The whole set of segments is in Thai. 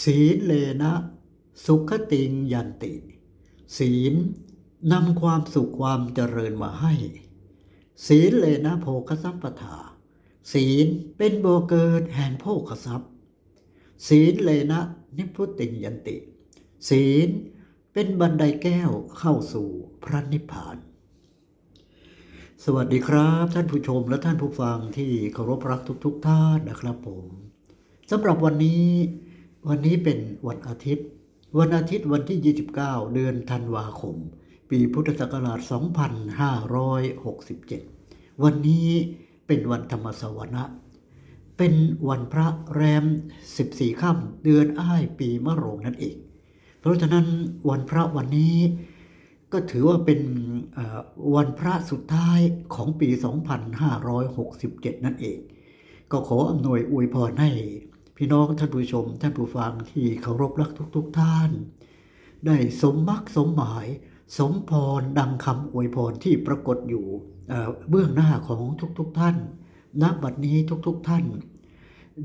ศีลเลนะ สุขติงยันติ ศีลนำความสุขความเจริญมาให้ ศีลเลนะโภคสัมปทา ศีลเป็นโบเกิดแห่งโภคทรัพย์ ศีลเลนะนิพุติงยันติ ศีลเป็นบันไดแก้วเข้าสู่พระนิพพาน สวัสดีครับ ท่านผู้ชมและท่านผู้ฟังที่เคารพรักทุกๆท่านนะครับผมสำหรับวันนี้ วันนี้เป็นวันอาทิตย์ วันอาทิตย์วันที่ 29 เดือนธันวาคม ปีพุทธศักราช 2567 วันนี้เป็นวันธรรมสวนะ เป็นวันพระแรม 14ค่ำเดือนอ้ายปีมะโรงนั่นเอง เพราะฉะนั้นวันพระวันนี้ก็ถือว่าเป็นวันพระสุดท้ายของปี 2567 นั่นเอง ก็ขออำนวยอวยพรให้ พี่น้องท่านผู้ชม ท่านผู้ฟังที่เคารพรักทุกๆทท่าน ได้สมมักสมหมาย สมพรดังคำอวยพรที่ปรากฏอยู่เเบื้องหน้าของทุกๆทท่านณบัดนี้ทุกๆทท่าน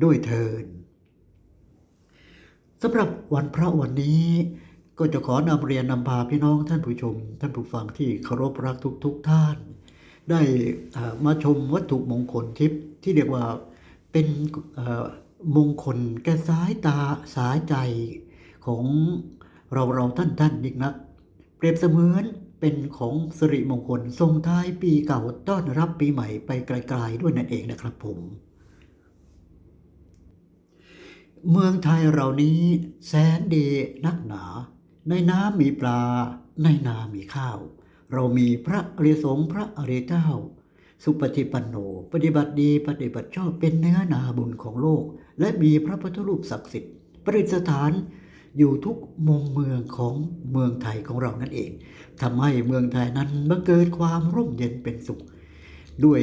ด้วยเทินสำหรับวันพระวันนี้ก็จะขอนำเรียนนำพาพี่น้องท่านผู้ชม ท่านผู้ฟังที่เคารพรักทุกๆทท่าน ได้มาชมวัตถุมงคลทิพย์ที่เรียกว่าเป็น มงคลแก่สายตาสายใจของเราเราท่านท่านอีกนะเปรียบเสมือนเป็นของสิริมงคลทรงท้ายปีเก่าต้อนรับปีใหม่ไปไกลๆด้วยนั่นเองนะครับผม เมืองไทยเรานี้แสนดีนักหนา ในน้ำมีปลา ในนามีข้าว เรามีพระอริยสงพระอริเจ้า สุปฏิปันโน ปฏิบัติดีปฏิบัติชอบเป็นเนื้อนาบุญของโลก และมีพระพุทธรูปศักดิ์สิทธิ์ประดิษฐานอยู่ทุกมุมเมืองของเมืองไทยของเรานั่นเองทำให้เมืองไทยนั้นบังเกิดความร่มเย็นเป็นสุข ด้วย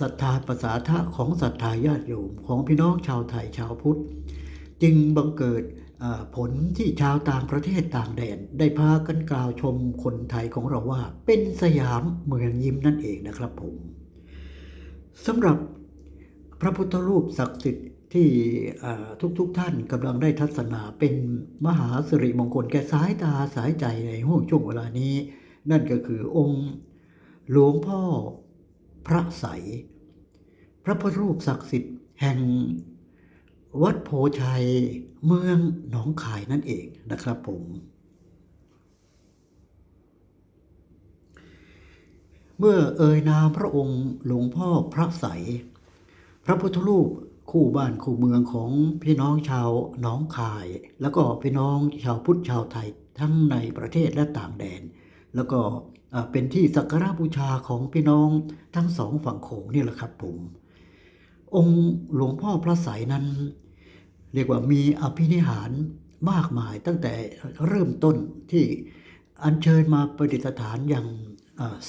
ศรัทธาประสาทะของศรัทธาญาติโยมของพี่น้องชาวไทยชาวพุทธ จึงบังเกิดผลที่ชาวต่างประเทศต่างแดน ได้พากันกล่าวชมคนไทยของเราว่าเป็นสยามเมืองยิ้มนั่นเองนะครับผมสำหรับพระพุทธรูปศักดิ์สิทธิ์ ที่ทุกๆทท่านกำลังได้ทัศนาเป็นมหาสิริมงคลแก่สายตาสายใจในห่วงช่วงเวลานี้ นั่นก็คือองค์หลวงพ่อพระใส พระพุทธรูปศักดิ์สิทธิ์แห่งวัดโพชัยเมืองหนองคายนั่นเองนะครับผม เมื่อเอ่ยนามพระองค์หลวงพ่อพระใส พระพุทธรูป คู่บ้านคู่เมืองของพี่น้องชาวหนองคาย แล้วก็พี่น้องชาวพุทธชาวไทยทั้งในประเทศและต่างแดน แล้วก็เป็นที่สักการะบูชาของพี่น้องทั้งสองฝั่งโขงนี่แหละครับผม องค์หลวงพ่อพระใสยนั้น เรียกว่ามีอภินิหารมากมายตั้งแต่เริ่มต้นที่อัญเชิญมาประดิษฐานอย่าง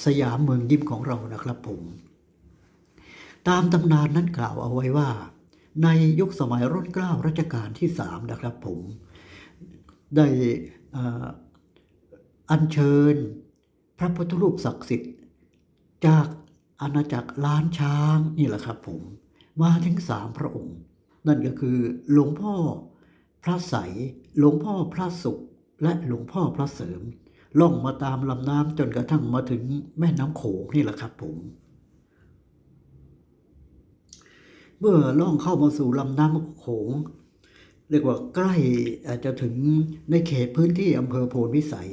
สยามเมืองยิ้มของเรานะครับผม ตามตำนานนั้นกล่าวเอาไว้ว่า ในยุคสมัยรุ่นเกล้ารัชกาลที่สามนะครับผม ได้อัญเชิญพระพุทธรูปศักดิ์สิทธิ์ จากอาณาจักรล้านช้างนี่แหละครับผมมาถึงสามพระองค์ นั่นก็คือหลวงพ่อพระใสยหลวงพ่อพระสุข และหลวงพ่อพระเสริม ล่องมาตามลำน้ำจนกระทั่งมาถึงแม่น้ำโขงนี่แหละครับผม เมื่อล่องเข้ามาสู่ลำน้ำโขงเรียกว่าใกล้อาจจะถึงในเขตพื้นที่อำเภอโพนวิสัย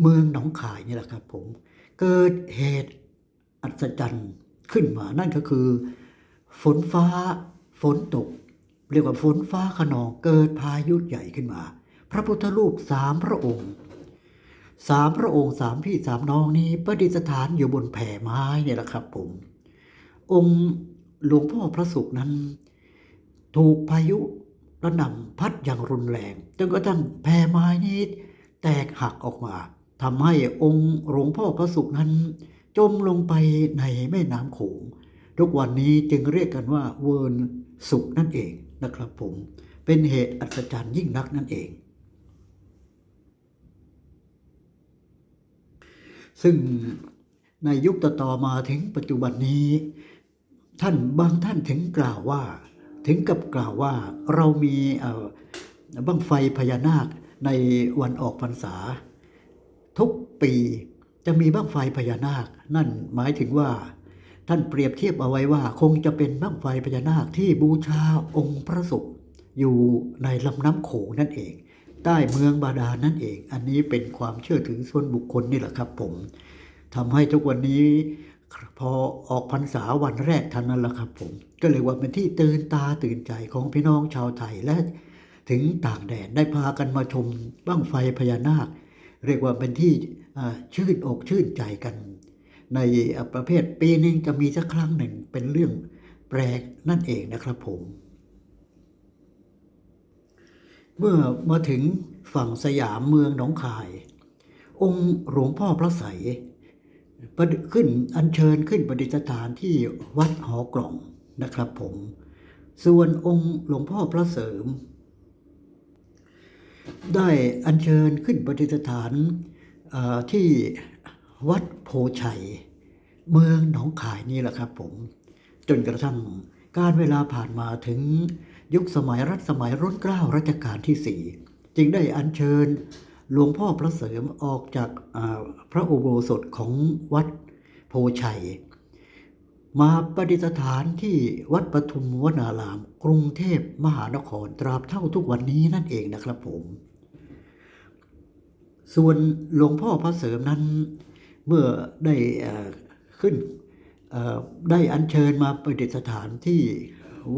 เมืองหนองคายนี่แหละครับผม เกิดเหตุอัศจรรย์ขึ้นมานั่นก็คือ ฝนฟ้าฝนตก เรียกว่าฝนฟ้าขนองเกิดพายุใหญ่ขึ้นมา พระพุทธรูปสามพระองค์สามพระองค์สามพี่สามน้องนี้ประดิษฐานอยู่บนแผ่ไม้เนี่ยแหละครับผม องค์ หลวงพ่อพระสุขนั้น ถูกพายุระหน่ำพัดอย่างรุนแรงจนกระทั่งแผ่ไม้นี้ แตกหักออกมาทำให้องค์หลวงพ่อพระสุขนั้น จมลงไปในแม่น้ำโขงทุกวันนี้จึงเรียกกันว่าเวิร์นสุขนั่นเองนะครับผม เป็นเหตุอัศจรรย์ยิ่งนักนั่นเอง ซึ่งในยุคต่อมาถึงปัจจุบันนี้ ท่านบางท่านถึงกล่าวว่า ถึงกับกล่าวว่าเรามีเอ่อบั้งไฟพญานาคในวันออกพรรษา ทุกปีจะมีบั้งไฟพญานาค นั่นหมายถึงว่า ท่านเปรียบเทียบเอาไว้ว่า คงจะเป็นบั้งไฟพญานาคที่บูชาองค์พระศุกร์อยู่ในลำน้ำโขงนั่นเอง ใต้เมืองบาดาลนั่นเอง อันนี้เป็นความเชื่อถือส่วนบุคคลนี่แหละครับผมทำให้ทุกวันนี้ พอออกพรรษาวันแรกท่านนั้นแหละครับผม ก็เลยว่าเป็นที่ตื่นตาตื่นใจของพี่น้องชาวไทยและถึงต่างแดนได้พากันมาชมบั้งไฟพญานาค เรียกว่าเป็นที่ชื่นอกชื่นใจกัน ในประเภทปีหนึ่งจะมีสักครั้งหนึ่งเป็นเรื่องแปลกนั่นเองนะครับผม เมื่อมาถึงฝั่งสยามเมืองหนองคาย องค์หลวงพ่อพระใสย ขึ้นอัญเชิญขึ้นประดิษฐานที่วัดหอกล่องนะครับผม ส่วนองค์หลวงพ่อพระเสริม ได้อัญเชิญขึ้นประดิษฐานที่วัดโพชัย เมืองหนองคายนี่แหละครับผม จนกระทั่งการเวลาผ่านมาถึงยุคสมัยรัชสมัยรุ่นเกล้ารัชกาลที่สี่จึงได้อัญเชิญ หลวงพ่อพระเสริมออกจากพระอุโบสถของวัดโพชัย มาประดิษฐานที่วัดปทุมวนาราม กรุงเทพมหานครตราบเท่าทุกวันนี้นั่นเองนะครับผม ส่วนหลวงพ่อพระเสริมนั้นเมื่อได้ขึ้นได้อัญเชิญมาประดิษฐานที่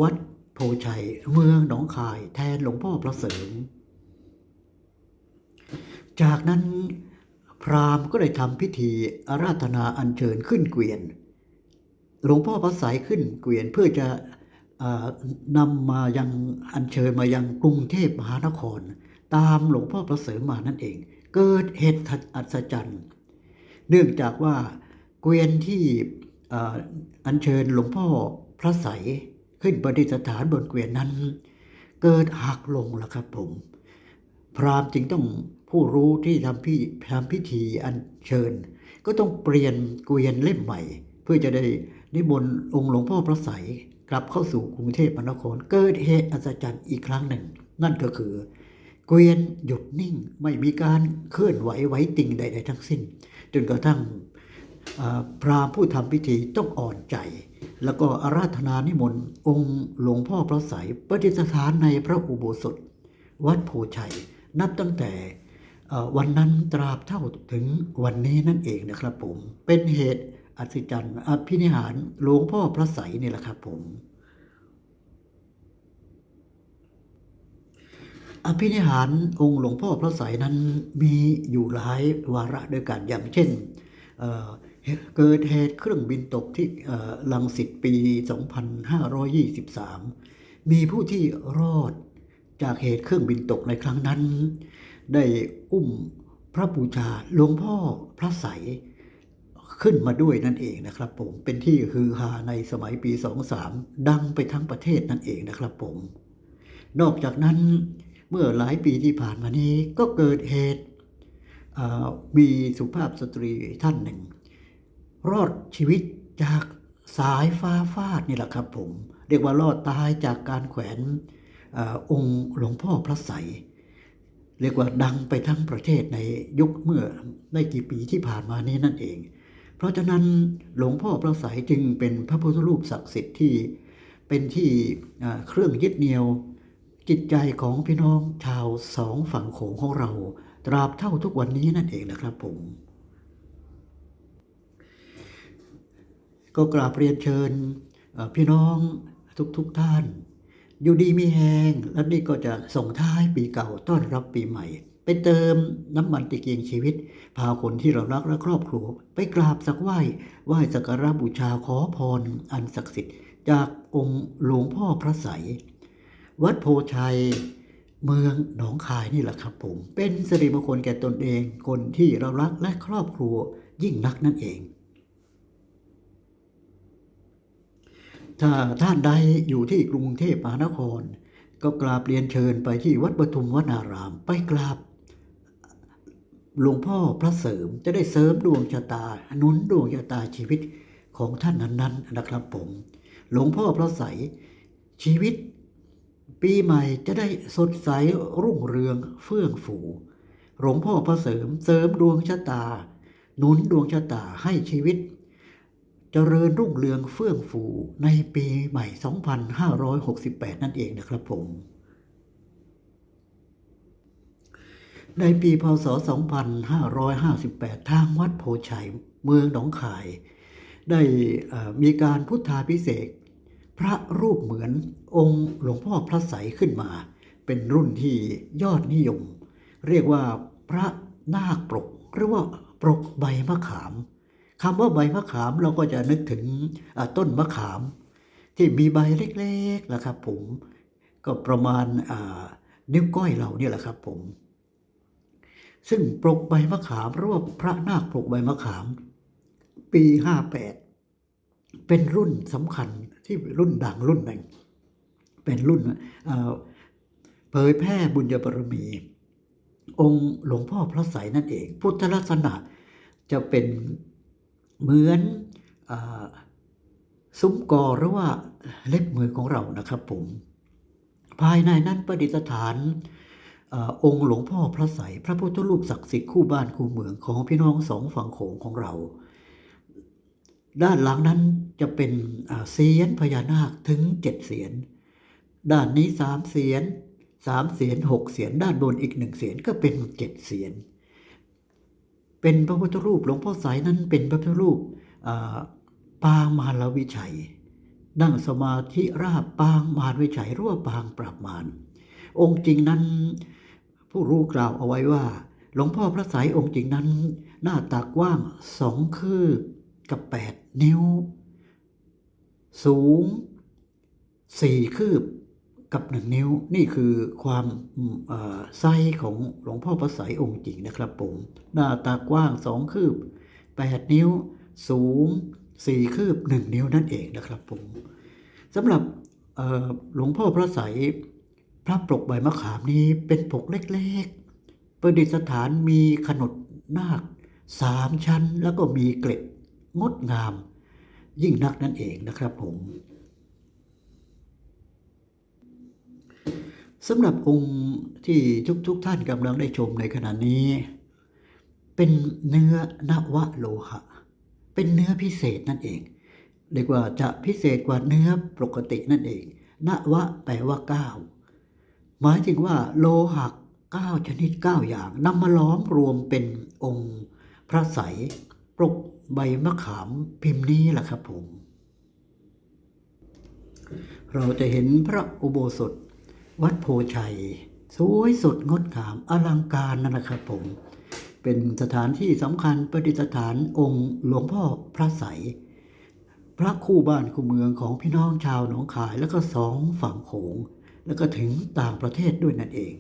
วัดโพชัยเมืองหนองคายแทนหลวงพ่อพระเสริม จากนั้นพราหมณ์ก็ได้ทำพิธีอาราธนาอัญเชิญขึ้นเกวียน หลวงพ่อพระสายขึ้นเกวียนเพื่อจะอนำมายังอัญเชิญมายังกรุงเทพมหานคร ตามหลวงพ่อพระเสริมมานั่นเอง เกิดเหตุอัศจรรย์ เนื่องจากว่าเกวียนที่อัญเชิญหลวงพ่อพระใสยขึ้นประดิษฐานบนเกวียนนั้น เกิดหักลงแล้วครับผม พราหมณ์จึงต้อง ผู้รู้ที่ทำพิทำพิธีอัญเชิญ ก็ต้องเปลี่ยนเกวียนเล่มใหม่ เพื่อจะได้นิมนต์องค์หลวงพ่อพระใสยกลับเข้าสู่กรุงเทพมหานครเกิดเหตุอัศจรรย์อีกครั้งหนึ่ง นั่นก็คือ เกวียนหยุดนิ่งไม่มีการเคลื่อนไหวไหวติงใด ๆ ทั้งสิ้น จนกระทั่งพราหมณ์ผู้ทำพิธีต้องอ่อนใจ แล้วก็อาราธนานิมนต์องค์หลวงพ่อพระใสยประดิษฐานในพระอุโบสถ วัดโพชัย นับตั้งแต่ วันนั้นตราบเท่าถึงวันนี้นั่นเองนะครับผม เป็นเหตุอัศจรรย์อภินิหารหลวงพ่อพระใสยนี่แหละครับผมอภินิหารองค์หลวงพ่อพระไสยนั้นมีอยู่หลายวาระด้วยกันอย่างเช่นเเกิดเหตุเครื่องบินตกที่ลังสิตปี 2523 มีผู้ที่รอดจากเหตุเครื่องบินตกในครั้งนั้น ได้อุ้มพระบูชาหลวงพ่อพระไสยขึ้นมาด้วยนั่นเองนะครับ ผมเป็นที่ฮือฮาในสมัยปี 23 ดังไปทั้งประเทศนั่นเองนะครับผม นอกจากนั้นเมื่อหลายปีที่ผ่านมานี้ก็เกิดเหตุมีสุภาพสตรีท่านหนึ่ง รอดชีวิตจากสายฟ้าฟาดนี่แหละครับผม เรียกว่ารอดตายจากการแขวนอองค์หลวงพ่อพระไสย เรียกว่าดังไปทั้งประเทศในยุคเมื่อไม่กี่ปีที่ผ่านมานี้นั่นเอง เพราะฉะนั้นหลวงพ่อพระไสยจึงเป็นพระพุทธรูปศักดิ์สิทธิ์ที่เป็นที่เครื่องยึดเหนี่ยวจิตใจของพี่น้องชาวสองฝั่งโขงของเรา ตราบเท่าทุกวันนี้นั่นเองนะครับผม ก็กราบเรียนเชิญพี่น้องทุกๆทท่าน อยู่ดีมีแหงและนี่ก็จะส่งท้ายปีเก่าต้อนรับปีใหม่ ไปเติมน้ำมันตะเกียงชีวิต พาคนที่เรารักและครอบครัว ไปกราบสักไหว้ไหว้สักการะบูชาขอพรอันศักดิ์สิทธิ์ จากองค์หลวงพ่อพระไสยวัดโพชัยเมืองหนองคายนี่แหละครับผม เป็นสิริมงคลแก่ตนเองคนที่เรารักและครอบครัวยิ่งนักนั่นเอง ถ้าท่านใดอยู่ที่กรุงเทพมหานคร ก็กราบเรียนเชิญไปที่วัดปทุมวนารามไปกราบหลวงพ่อพระเสริมจะได้เสริมดวงชะตาหนุนดวงชะตาชีวิตของท่านนั้นๆนะครับผม หลวงพ่อพระใสชีวิต ปีใหม่จะได้สดใสรุ่งเรืองเฟื่องฟูหลวงพ่อพระเสริมเสริมดวงชะตา หนุนดวงชะตาให้ชีวิต เจริญรุ่งเรืองเฟื่องฟูในปีใหม่ 2568 นั่นเองนะครับผม ในปีพศ 2558 ทางวัดโพชัยเมืองหนองคาย ได้มีการพุทธาพิเศษพระรูปเหมือนองค์หลวงพ่อพระใสยขึ้นมา เป็นรุ่นที่ยอดนิยม เรียกว่าพระนาคปรกหรือว่าปรกใบมะขาม คำว่าใบมะขามเราก็จะนึกถึงต้นมะขาม ที่มีใบเล็กๆนะครับ ผมก็ประมาณนิ้วก้อยเราเนี่ยแหละครับ ผม ซึ่งปลกใบมะขามหรือว่าพระนาคปลกใบมะขาม ปี58เป็นรุ่นสำคัญที่รุ่นดังรุ่นหนึ่งเป็นรุ่นเผยแพร่บุญญาบารมี องค์หลวงพ่อพระไสยนั่นเอง พุทธลักษณะจะเป็น เหมือนอซุ้มกอหรือว่าเล็บมือของเรานะครับผม ภายในนั้นประดิษฐานอองค์หลวงพ่อพระไสยพระพุทธรูปศักดิ์สิทธิ์คู่บ้านคู่เมืองของพี่น้องสองฝั่งโขงของเรา ด้านหลังนั้นจะเป็นเสียนพญานาคถึงเจ็ดเสียน ด้านนี้สามเสียนสามเสียนหกเสียนด้านบนอีกหนึ่งเสียนก็เป็นเจ็ดเสียน เป็นพระพุทธรูปหลวงพ่อสายนั้นเป็นพระพุทธรูปปางมารวิชัย นั่งสมาธิราบปางมารวิชัยรั่วปางปราบมารองค์จริงนั้น ผู้รู้กล่าวเอาไว้ว่า หลวงพ่อพระสายองค์จริงนั้น หน้าตากว้างสองคืบกับแปดนิ้ว สูงสี่คืบ กับหนึ่งนิ้วนี่คือความไซส์ของหลวงพ่อพระสายองค์จริงนะครับผมหน้าตากว้างสองคืบแปดนิ้ว สูงสี่คืบหนึ่งนิ้วนั่นเองนะครับผมสำหรับหลวงพ่อพระสายพระปกใบมะขามนี้เป็นปกเล็กๆ ประดิษฐานมีขนดนาคสามชั้นแล้วก็มีเกล็ดงดงาม ยิ่งนักนั่นเองนะครับผม สำหรับองค์ที่ทุกๆทท่านกำลังได้ชมในขณะนี้ เป็นเนื้อนวโลหะ เป็นเนื้อพิเศษนั่นเองเรียกว่าจะพิเศษกว่าเนื้อปกตินั่นเองนวะแปลว่าเก้าหมายถึงว่าโลหะเก้าชนิดเก้าอย่างนำมาล้อมรวมเป็นองค์พระไสยปรกใบมะขามพิมพ์นี้แหละครับผม เราจะเห็นพระอุโบสถ วัดโพชัย สวยสดงดงามอลังการนั่นแหละครับผม เป็นสถานที่สำคัญประดิษฐานองค์หลวงพ่อพระไสพระคู่บ้านคู่เมืองของพี่น้องชาวหนองคายแล้วก็สองฝั่งโขง แล้วก็ถึงต่างประเทศด้วยนั่นเอง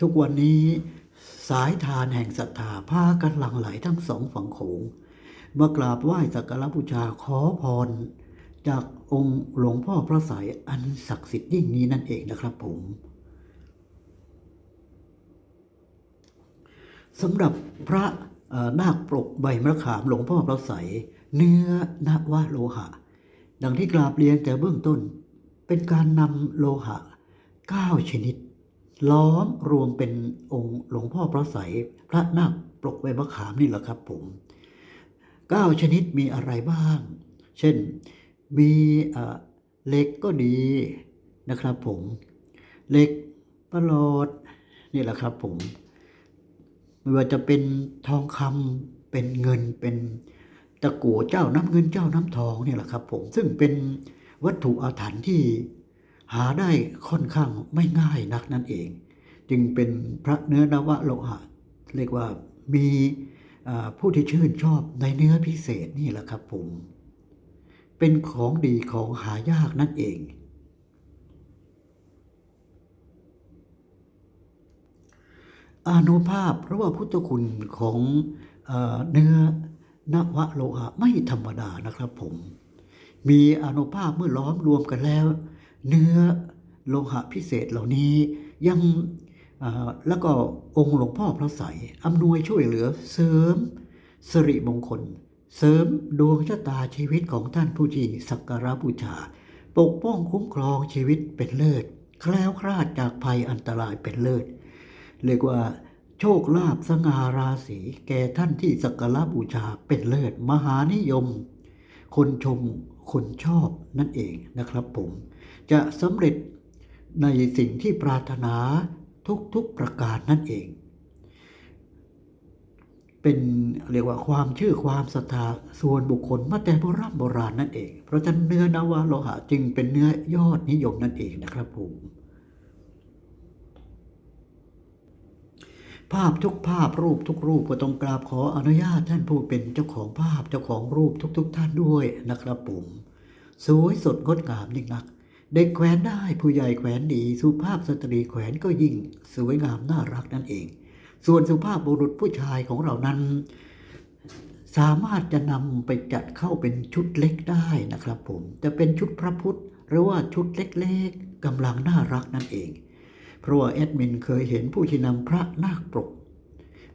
ทุกวันนี้สายทานแห่งศรัทธาพากันหลั่งไหลทั้งสองฝั่งโขง มากราบไหว้สักการะบูชาขอพร จากองค์หลวงพ่อพระสายอันศักดิ์สิทธิ์ยิ่งนี้นั่นเองนะครับผมสำหรับพระนาคปรกใบมะขามหลวงพ่อพระสายเนื้อนวโลหะ ดังที่กราบเรียนแต่เบื้องต้น เป็นการนำโลหะ 9 ชนิด ล้อมรวมเป็นองค์หลวงพ่อพระไสยพระนาคปรกใบมะขามนี่แหละครับผม 9 ชนิดมีอะไรบ้าง เช่นมีเหล็กก็ดีนะครับผมเหล็กประหลอดนี่แหละครับผมไม่ว่าจะเป็นทองคำเป็นเงินเป็นตะกั่วเจ้าน้ำเงินเจ้าน้ำทองนี่แหละครับผมซึ่งเป็นวัตถุอาถรรพ์ที่หาได้ค่อนข้างไม่ง่ายนักนั่นเอง จึงเป็นพระเนื้อนวโลหะเรียกว่ามี ผู้ที่ชื่นชอบในเนื้อพิเศษนี่แหละครับผม เป็นของดีของหายากนั่นเอง อานุภาพเพราะว่าพุทธคุณของเอเนื้อนวโลหะไม่ธรรมดานะครับผม มีอนุภาพเมื่อล้อมรวมกันแล้ว เนื้อโลหะพิเศษเหล่านี้ยัง แล้วก็องค์หลวงพ่อพระไสยอำนวยช่วยเหลือเสริมสิริมงคล เสริมดวงชะตาชีวิตของท่านผู้ที่สักการะบูชา ปกป้องคุ้มครองชีวิตเป็นเลิศ แคล้วคลาดจากภัยอันตรายเป็นเลิศ เรียกว่าโชคลาภสง่าราศีแก่ท่านที่สักการะบูชาเป็นเลิศ มหานิยม คนชมคนชอบนั่นเองนะครับผม จะสำเร็จในสิ่งที่ปรารถนา ทุกๆประการนั่นเอง เป็นเรียกว่าความเชื่อความศรัทธาส่วนบุคคลมาแต่โบราณโบราณนั่นเอง เพราะฉะนั้นเนื้อนวโลหะจึงเป็นเนื้อยอดนิยมนั่นเองนะครับผมภาพทุกภาพรูปทุกรูปก็ต้องกราบขออนุญาตท่านผู้เป็นเจ้าของภาพเจ้าของรูปทุกๆท่านด้วยนะครับผมสวยสดงดงามยิ่งนัก เด็กแขวนได้ผู้ใหญ่แขวนดีสุภาพสตรีแขวนก็ยิ่งสวยงามน่ารักนั่นเอง ส่วนสุภาพบุรุษผู้ชายของเรานั้น สามารถจะนำไปจัดเข้าเป็นชุดเล็กได้นะครับ ผมจะเป็นชุดพระพุทธ หรือว่าชุดเล็กๆกำลังน่ารักนั่นเอง เพราะว่าแอดมินเคยเห็นผู้ที่นำพระนาคปรก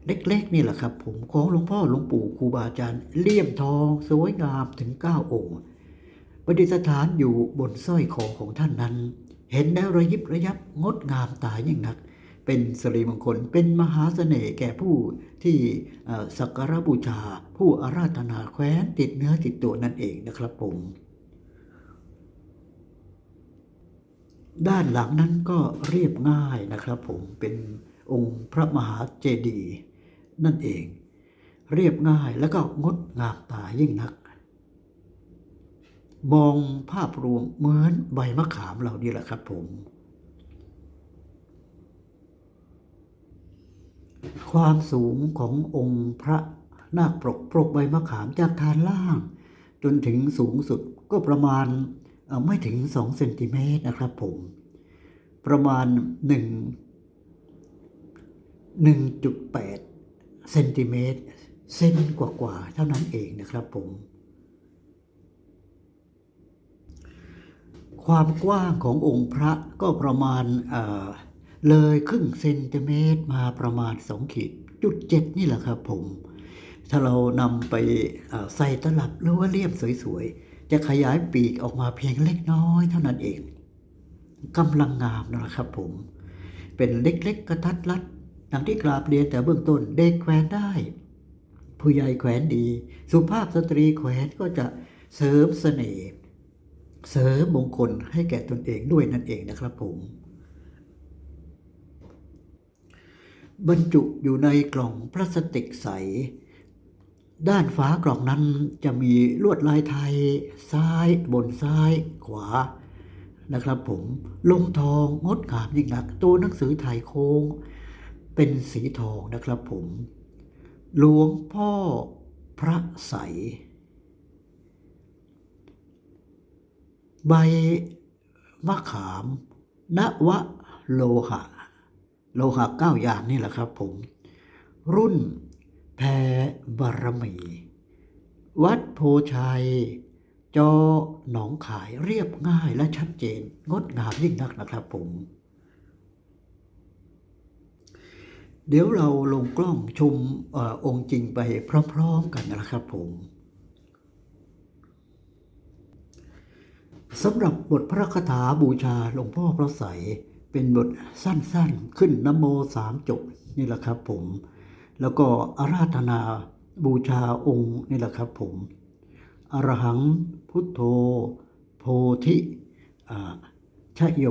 เล็กๆนี่แหละครับ ผมของหลวงพ่อหลวงปู่ครูบาอาจารย์เลี่ยมทองสวยงามถึง 9 องค์ ประดิษฐานอยู่บนสร้อยคอของท่านนั้น เห็นแล้วระยิบระยับงดงามตายิ่งนัก เป็นสิริมงคลเป็นมหาเสน่ห์แก่ผู้ที่สักการบูชา ผู้อาราธนาแคว้นติดเนื้อติดตัวนั่นเองนะครับผมด้านหลังนั้นก็เรียบง่ายนะครับผมเป็นองค์พระมหาเจดีย์นั่นเอง เรียบง่ายแล้วก็งดงามตายิ่งนัก มองภาพรวมเหมือนใบมะขามเรานี่แหละครับผม ความสูงขององค์พระนาคปรกปรกใบมะขามจากฐานล่าง จนถึงสูงสุดก็ประมาณไม่ถึง2เซนติเมตรนะครับผม ประมาณ 1 1.8เซนติเมตรเซนกว่าๆเท่านั้นเองนะครับผม ความกว้างขององค์พระก็ประมาณเอ่อเลยครึ่งเซนติเมตรมาประมาณ 2 ขีดจุดเจ็ดนี่แหละครับผม ถ้าเรานำไปใส่ตลับหรือว่าเลี่ยมสวยๆ จะขยายปีกออกมาเพียงเล็กน้อยเท่านั้นเองกำลังงามนะครับผม เป็นเล็กๆกระทัดรัดดังที่กราบเรียนแต่เบื้องต้นเด็กแขวนได้ ผู้ใหญ่แขวนดี สุภาพสตรีแขวนก็จะเสริมเสน่ห์ เสริมมงคลให้แก่ตนเองด้วยนั่นเองนะครับผมบรรจุอยู่ในกล่องพลาสติกใส ด้านฝากล่องนั้นจะมีลวดลายไทย ซ้ายบนซ้ายขวานะครับผมลงทองงดงามยิ่งนักตัวหนังสือไทยโค้ง เป็นสีทองนะครับผมหลวงพ่อพระใส ใบมะขามนวะโลหะ โลหะเก้าอย่างนี่แหละครับผม รุ่นแพรบารมี วัดโพชัย จอหนองขายเรียบง่ายและชัดเจน งดงามยิ่งนักนะครับผม เดี๋ยวเราลงกล้องชมอองค์จริงไปพร้อมๆกันนะครับผม สำหรับบทพระคาถาบูชาหลวงพ่อพระใสเป็นบทสั้นๆขึ้นนโมสามจบนี่แหละครับผม แล้วก็อาราธนาบูชาองค์นี่แหละครับผมอรหังพุทโธ โพธิอ่าชโย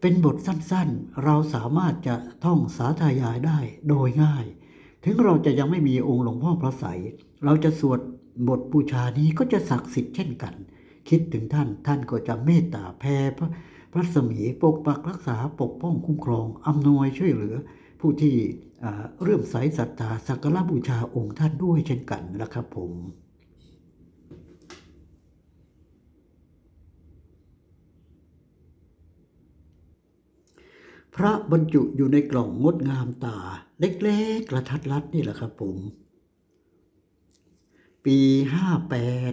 เป็นบทสั้นๆ เราสามารถจะท่องสาธยายได้โดยง่าย ถึงเราจะยังไม่มีองค์หลวงพ่อพระใส เราจะสวดบทบูชานี้ก็จะศักดิ์สิทธิ์เช่นกัน คิดถึงท่าน ท่านก็จะเมตตาแผ่พระพระสมีปกปักรักษาปกป้องคุ้มครองอำนวยช่วยเหลือ ผู้ที่เรื่อมใสศรัทธาสักการะบูชาองค์ท่านด้วยเช่นกันนะครับผมพระบรรจุอยู่ในกล่องงดงามตา เล็กๆกระทัดรัดนี่แหละครับผม ปีห้าแปด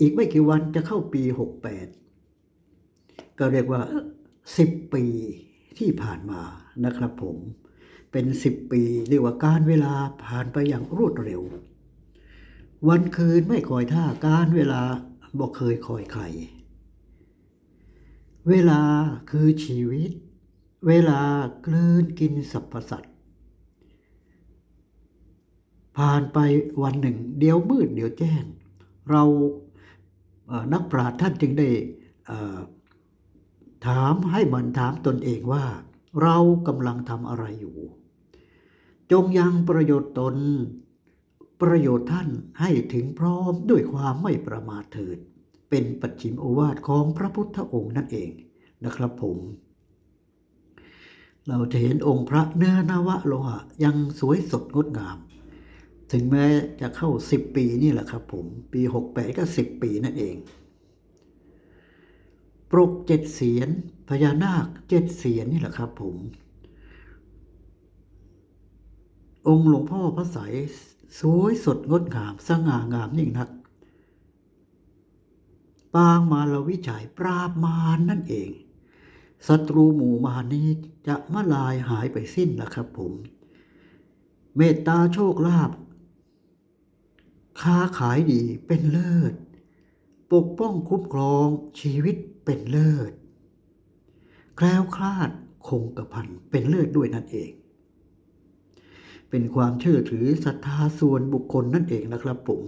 อีกไม่กี่วันจะเข้าปีหกแปดก็เรียกว่าสิบปีที่ผ่านมานะครับผมเป็นสิบปีเรียกว่าการเวลาผ่านไปอย่างรวดเร็ว วันคืนไม่คอยท่าการเวลาบอกเคยคอยใคร เวลาคือชีวิต เวลากลืนกินสรรพสัตว์ผ่านไปวันหนึ่ง เดี๋ยวมืดเดี๋ยวแจ้ง เรา นักปราชญ์ท่านจึงได้ถามให้มันถามตนเองว่า เรากำลังทำอะไรอยู่ จงยังประโยชน์ตน ประโยชน์ท่านให้ถึงพร้อมด้วยความไม่ประมาทเถิด เป็นปัจฉิมโอวาทของพระพุทธองค์นั่นเองนะครับผม เราจะเห็นองค์พระเนื้อนวะโลหะยังสวยสดงดงาม ถึงแม้จะเข้า 10 ปีนี่แหละครับผมปี 68 ก็ 10 ปีนั่นเองปรกเจ็ดเสียนพญานาคเจ็ดเสียนนี่แหละครับผม องค์หลวงพ่อพระใสยสวยสดงดงามสง่างามยิ่งนัก ปางมาลวิชัยปราบมารนั่นเองศัตรูหมู่มารนี้จะมาลายหายไปสิ้นแล้วครับผม เมตตาโชคลาภ ค้าขายดีเป็นเลิศ ปกป้องคุ้มครองชีวิตเป็นเลิศ แคล้วคลาดคงกระพันเป็นเลิศด้วยนั่นเอง เป็นความเชื่อถือศรัทธาส่วนบุคคลนั่นเองนะครับผม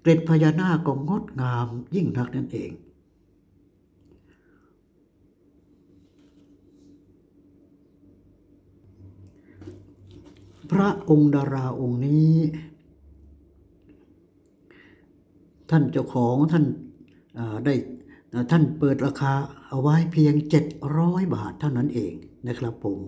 เกร็ดพญานาคก็งดงามยิ่งนักนั่นเองพระองค์ดาราองค์นี้ ท่านเจ้าของท่านได้ท่านเปิดราคาเอาไว้เพียง 700 บาทเท่านั้นเองนะครับผม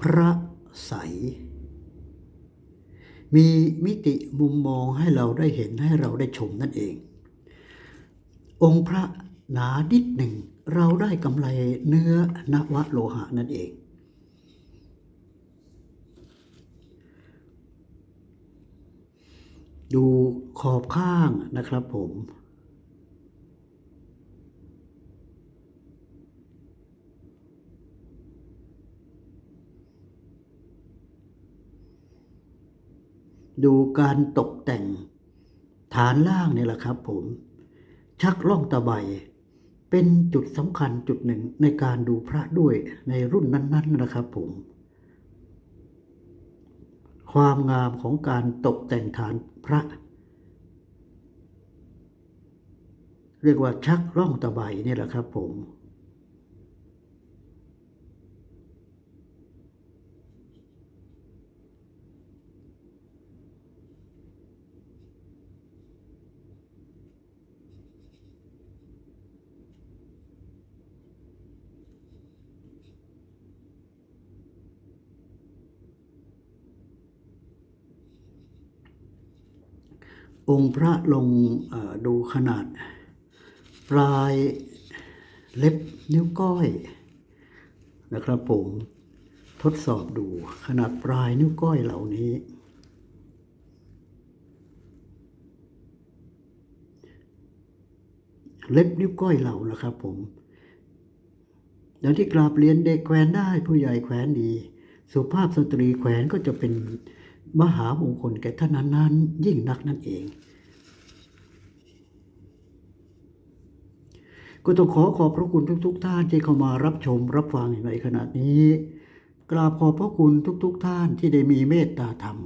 พระใส มีมิติมุมมองให้เราได้เห็นให้เราได้ชมนั่นเอง องค์พระหนาดิดหนึ่ง เราได้กำไรเนื้อนวโลหะนั่นเอง ดูขอบข้างนะครับผม ดูการตกแต่ง ฐานล่างเนี่ยแหละครับผม ชักล่องตะไบเป็นจุดสำคัญจุดหนึ่งในการดูพระด้วยในรุ่นนั้น ๆนะครับผม ความงามของการตกแต่งฐานพระ เรียกว่าชักล่องตะไบเนี่ยแหละครับผม องค์พระลงดูขนาด ปลายเล็บนิ้วก้อยนะครับผมทดสอบดูขนาดปลายนิ้วก้อยเหล่านี้ เล็บนิ้วก้อยเหล่านะครับผมอย่างที่กราบเรียนเด็กแขวนได้ผู้ใหญ่แขวนดี สุภาพสตรีแขวนก็จะเป็น มหามงคลแก่ท่านนั้นๆยิ่งนักนั่นเอง ก็ต้องขอขอบพระคุณทุก ๆ ท่านที่เข้ามารับชมรับฟังในขณะนี้ กราบขอบพระคุณทุกๆท่านที่ได้มีเมตตาธรรม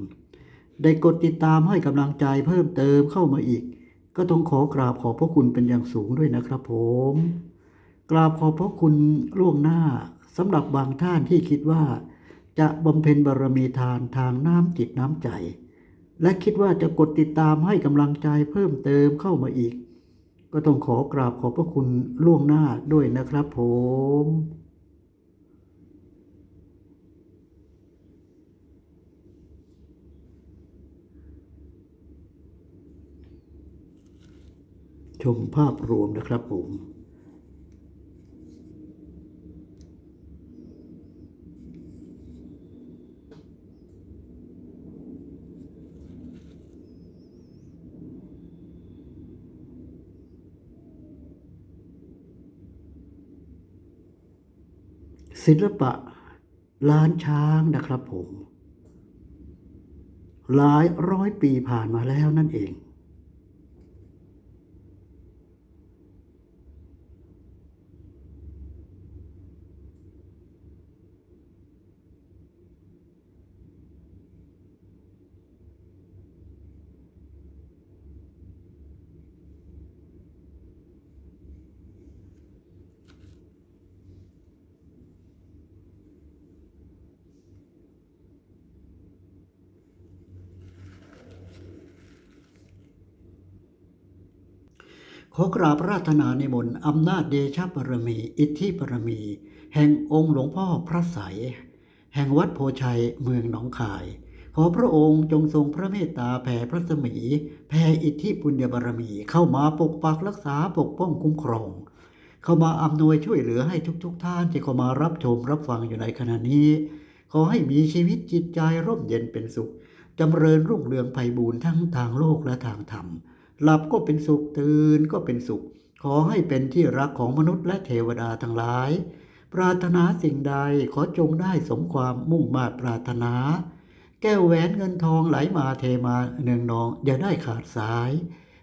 ได้กดติดตามให้กำลังใจเพิ่มเติมเข้ามาอีก ก็ต้องขอกราบขอบพระคุณเป็นอย่างสูงด้วยนะครับผม กราบขอบพระคุณล่วงหน้าสำหรับบางท่านที่คิดว่า จะบำเพ็ญบารมีทานทางน้ำจิตน้ำใจ และคิดว่าจะกดติดตามให้กำลังใจเพิ่มเติมเข้ามาอีก ก็ต้องขอกราบขอบพระคุณล่วงหน้าด้วยนะครับผมชมภาพรวมนะครับผม ก ศิลปะล้านช้างนะครับผม หลายร้อยปีผ่านมาแล้วนั่นเอง กราบราธนาในมนต์อำนาจเดชะบารมี อิทธิบารมี แห่งองค์หลวงพ่อพระใสยแห่งวัดโพชัยเมืองหนองคาย ขอพระองค์จงทรงพระเมตตาแผ่พระสมี แผ่อิทธิปุญญบารมี เข้ามาปกปักรักษาปกป้องคุ้มครอง เข้ามาอำนวยช่วยเหลือให้ทุกๆทท่านที่เข้ามารับชมรับฟังอยู่ในขณะนี้ ขอให้มีชีวิตจิตใจร่มเย็นเป็นสุขจำเริญรุ่งเรืองไพบูรณ์ทั้งทางโลกและทางธรรม หลับก็เป็นสุขตื่นก็เป็นสุข ขอให้เป็นที่รักของมนุษย์และเทวดาทั้งหลาย ปรารถนาสิ่งใดขอจงได้สมความมุ่งมาตรปรารถนา แก้วแหวนเงินทองไหลมาเทมาเนืองนองอย่าได้ขาดสาย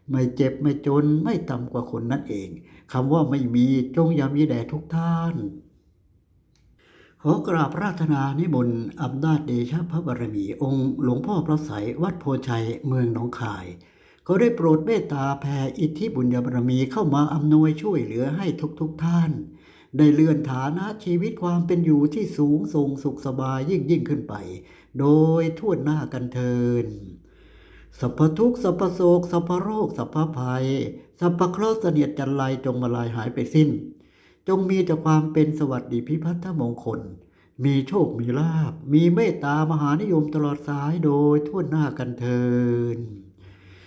ไม่เจ็บไม่จนไม่ต่ำกว่าคนนั่นเองคำว่าไม่มีจงอย่ามีแด่ทุกท่านขอกราบราธนานิมนต์อำนาจเดชะพระบารมี องค์หลวงพ่อพระใสยวัดโพชัยเมืองหนองคาย ก็ได้โปรดเมตตาแผ่อิทธิบุญญาบารมีเข้ามาอำนวยช่วยเหลือให้ทุกๆทท่าน ได้เลื่อนฐานะชีวิตความเป็นอยู่ที่สูงส่งสุขสบายยิ่งยิ่งขึ้นไป โดยทั่วหน้ากันเทินสัพพทุกสัพพโศกสัพพโรคสัพพภัย สัพพเคราะห์เสนียดจันไรจงมาลายหายไปสิ้น จงมีแต่ความเป็นสวัสดิพิพัฒนมงคล มีโชคมีลาบ มีเมตตามหานิยมตลอดสายโดยทั่วหน้ากันเทิน